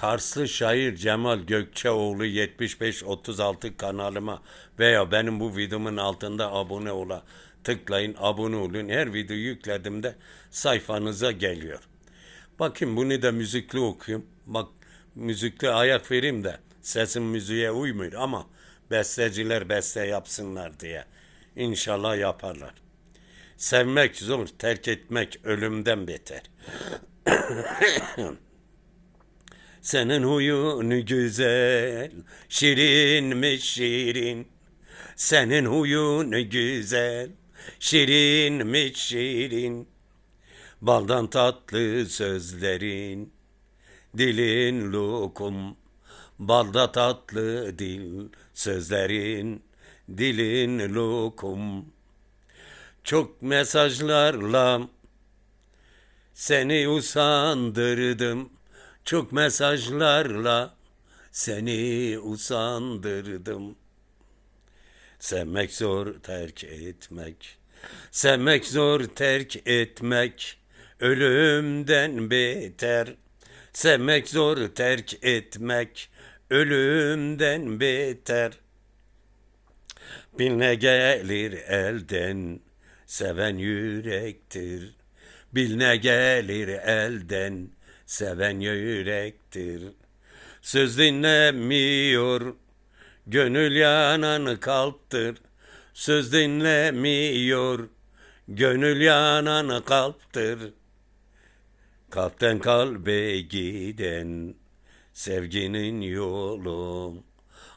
Karslı şair Cemal Gökçeoğlu 7536 kanalıma veya benim bu videomun altında abone ola tıklayın abone olun. Her video yüklediğimde sayfanıza geliyor. Bakın bunu da müzikli okuyayım. Bak müzikli ayak vereyim de sesim müziğe uymuyor ama besteciler beste yapsınlar diye. İnşallah yaparlar. Sevmek zor, terk etmek ölümden beter. Senin huyun güzel, şirinmiş şirin. Senin huyun güzel, şirinmiş şirin. Baldan tatlı sözlerin, dilin lokum. Balda tatlı dil sözlerin, dilin lokum. Çok mesajlarla seni usandırdım. Çok mesajlarla seni usandırdım. Sevmek zor terk etmek. Sevmek zor terk etmek. Ölümden beter. Sevmek zor terk etmek. Ölümden beter. Bil ne gelir elden, seven yürektir. Bil ne gelir elden, seven yürektir. Söz dinlemiyor, gönül yanan kalptır. Söz dinlemiyor, gönül yanan kalptır. Kalpten kalbe giden sevginin yolu.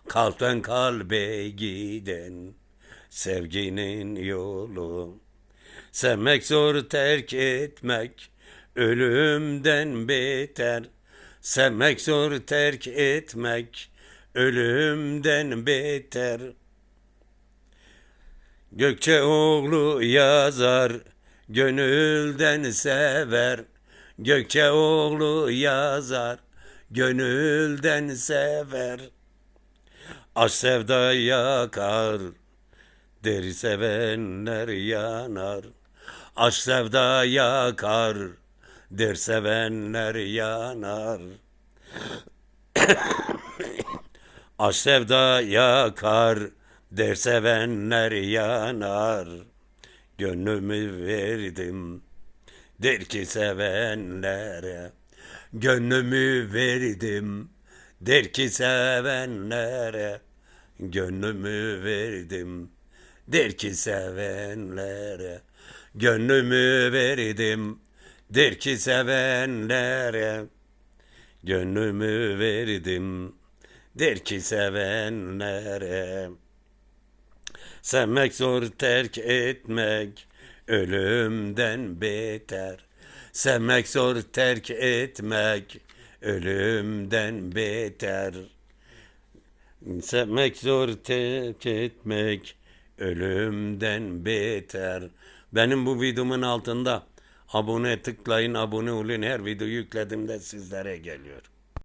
Kalpten kalbe giden sevginin yolu. Sevmek zor terk etmek ölümden beter. Sevmek zor terk etmek ölümden beter. Gökçeoğlu yazar, gönülden sever. Gökçeoğlu yazar, gönülden sever. Aşk sevda yakar, deri sevenler yanar. Aşk sevda yakar, der sevenler yanar. Aşk sevda yakar, der sevenler yanar. Gönlümü verdim, der ki sevenlere. Gönlümü verdim, der ki sevenlere. Gönlümü verdim, der ki sevenlere. Gönlümü verdim, der ki sevenlere. Gönlümü verdim, der ki sevenlere. Sevmek zor terk etmek, ölümden beter. Sevmek zor terk etmek, ölümden beter. Sevmek zor terk etmek, ölümden beter. Benim bu videomun altında abone tıklayın, abone olun. Her video yüklediğimde sizlere geliyor.